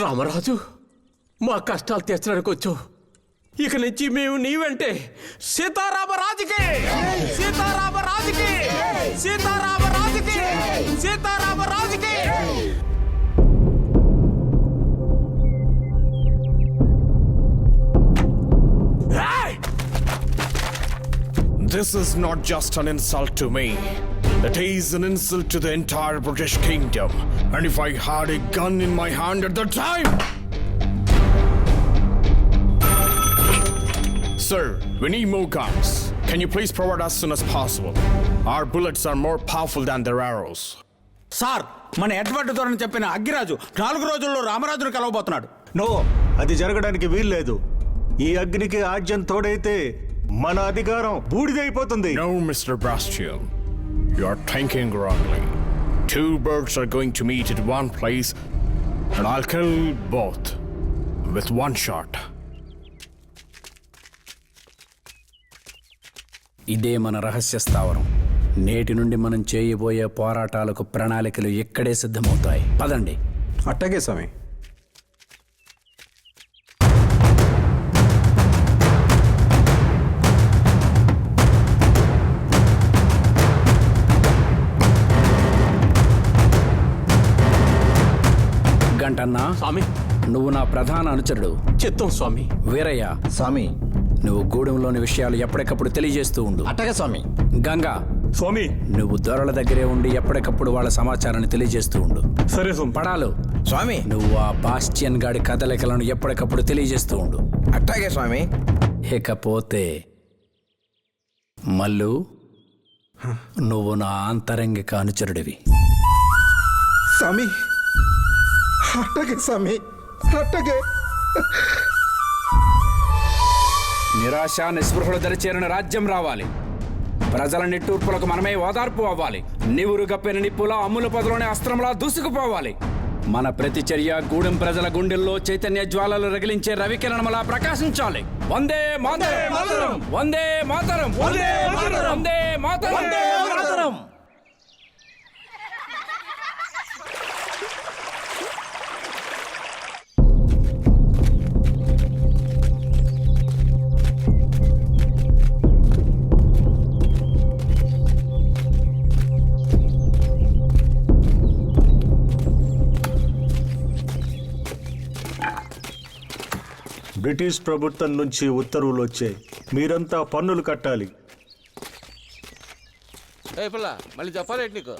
రామరాజు మా కష్టాలు తీర్చడానికి వచ్చావు. ఇక నుంచి మేము నీవంటే సీతారామ రాజుకే సీతారామ రాజుకే సీతారామ రాజుకే సీతారామ రాజుకే This is not just an insult to me. It is an insult to the entire British kingdom. And if I had a gun in my hand at the time. Sir, we need more guns. Can you please provide as soon as possible? Our bullets are more powerful than their arrows. Sir మన Edward ధోరణి చెప్పిన అగ్గిరాజు నాలుగు రోజుల్లో రామరాజును కలవబోతున్నాడు no అది జరగడానికి వీల్లేదు ఈ అగ్నికి ఆజ్యం తోడైతే మన అధికారం బూడిదైపోతుంది No, Mr. Bastian. You are thinking wrongly. Two birds are going to meet at one place, and I'll kill both with one shot. ఇదే మన రహస్య స్థావరం నేటి నుండి మనం చేయబోయే పోరాటాలకు ప్రణాళికలు ఇక్కడే సిద్ధమవుతాయి పదండి అట్టగే స్వామి గంటన్నా? స్వామి. నువ్వు నా ప్రధాన అనుచరుడు. చిత్తం స్వామి. వీరయ్య. స్వామి. నువ్వు గూడెంలోని విషయాలు ఎప్పటికప్పుడు తెలియజేస్తూ ఉండు. అట్టగే స్వామి. గంగా. స్వామి. నువ్వు దొరల దగ్గరే ఉండి ఎప్పటికప్పుడు వాళ్ళ సమాచారాన్ని తెలియజేస్తూ ఉండు. సరే స్వామి. పడాలు. స్వామి. నువ్వు ఆ బాస్టియన్ గాడి కదలికలను ఎప్పటికప్పుడు తెలియజేస్తూ ఉండు. అట్టాగే స్వామి. ఇకపోతే మల్లు నువ్వు నా ఆంతరంగిక అనుచరుడివి. స్వామి. అట్టగే స్వామి అట్టగే నిరాశ నిస్పృహలు దరిచేరిన రాజ్యం రావాలి. ప్రజల నిట్టూర్పులకు మనమే ఓదార్పు అవ్వాలి. నివురు గప్పిన నిప్పులా అమ్ముల పదలోని అస్త్రంలా దూసుకుపోవాలి. మన ప్రతి చర్య గూడెం ప్రజల గుండెల్లో చైతన్య జ్వాలలు రగిలించే రవికిరణమలా ప్రకాశించాలి. వందే మాతరం. వందే మాతరం. వందే మాతరం. బ్రిటిష్ ప్రభుత్వం నుంచి ఉత్తర్వులు వచ్చాయి. మీరంతా పన్నులు కట్టాలి. ఏ పిల్ల మళ్ళీ చెప్పాలేంటి నీకు?